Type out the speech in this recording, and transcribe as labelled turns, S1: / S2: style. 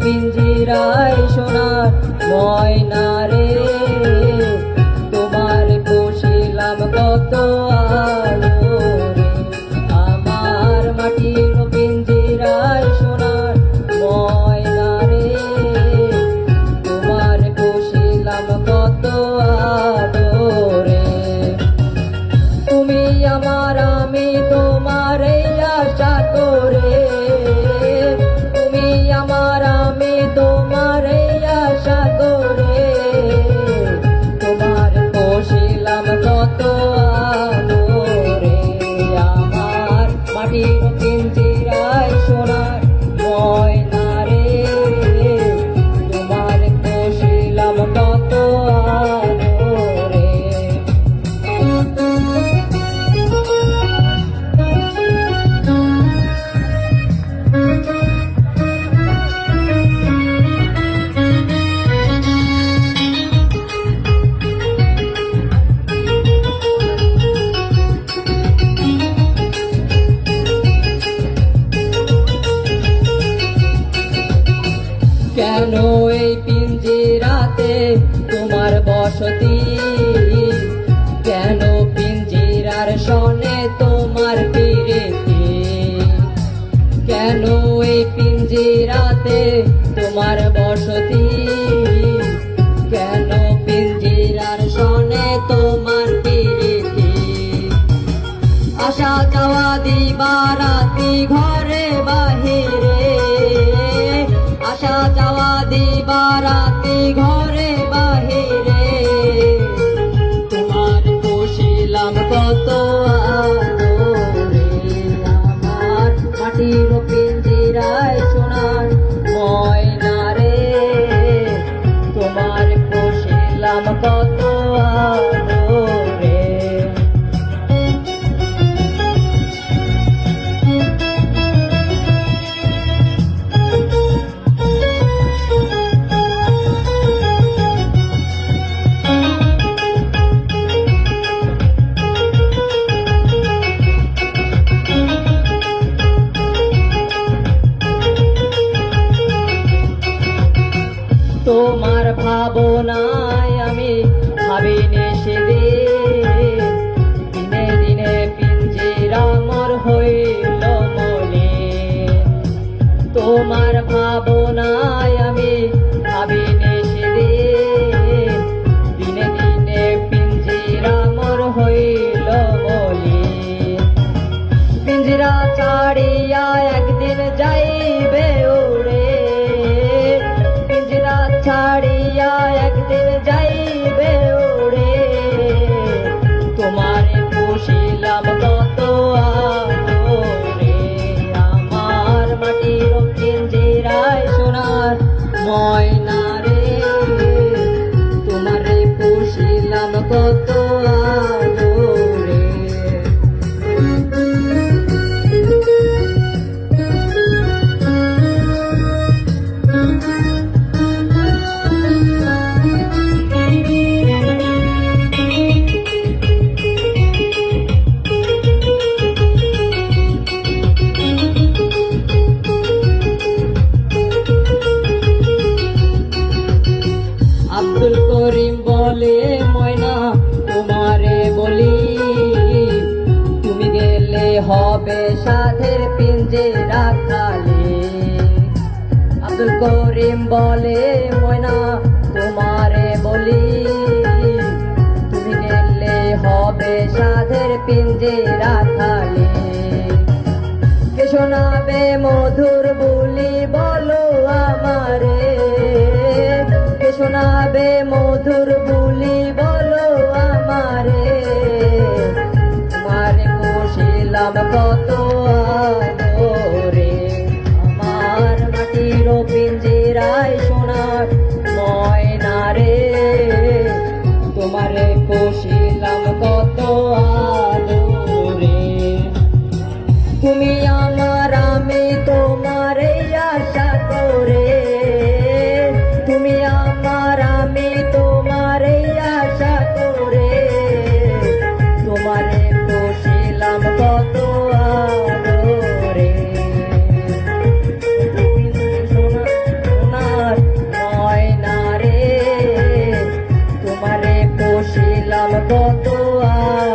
S1: পিঞ্জিরায় সোনার ময়না বসতি কেন পিঞ্জিরার সনে তোমার বিরতি কেন এই পিঞ্জিরাতে তোমার বসতি? কেন পিঞ্জিরার সনে তোমার বিরতি আসা যাওয়া দিবারাতি ঘরে বাহিরে। আসা যাওয়া দিবারাতি ঘরে তোমার ভাবনায় আমি ভাবিনি সেদিন। দিনে দিনে পিঞ্জিরা মোর হইল মনে। তোমার ভাবনায় আমি ভাবিনি সেদিন। দিনে দিনে পিঞ্জিরা মোর হইল বলে পিঞ্জরা ছাড়িয়া ছাড়িয়া একদিন যাইবে হবে সাধের পিঞ্জে রাখালে। আব্দুল করিম বলে ময়না তোমারে বলি কত আদরে আমার মাটির পিঞ্জিরায় সোনার ময়না রে তোমারে খুশি কত আর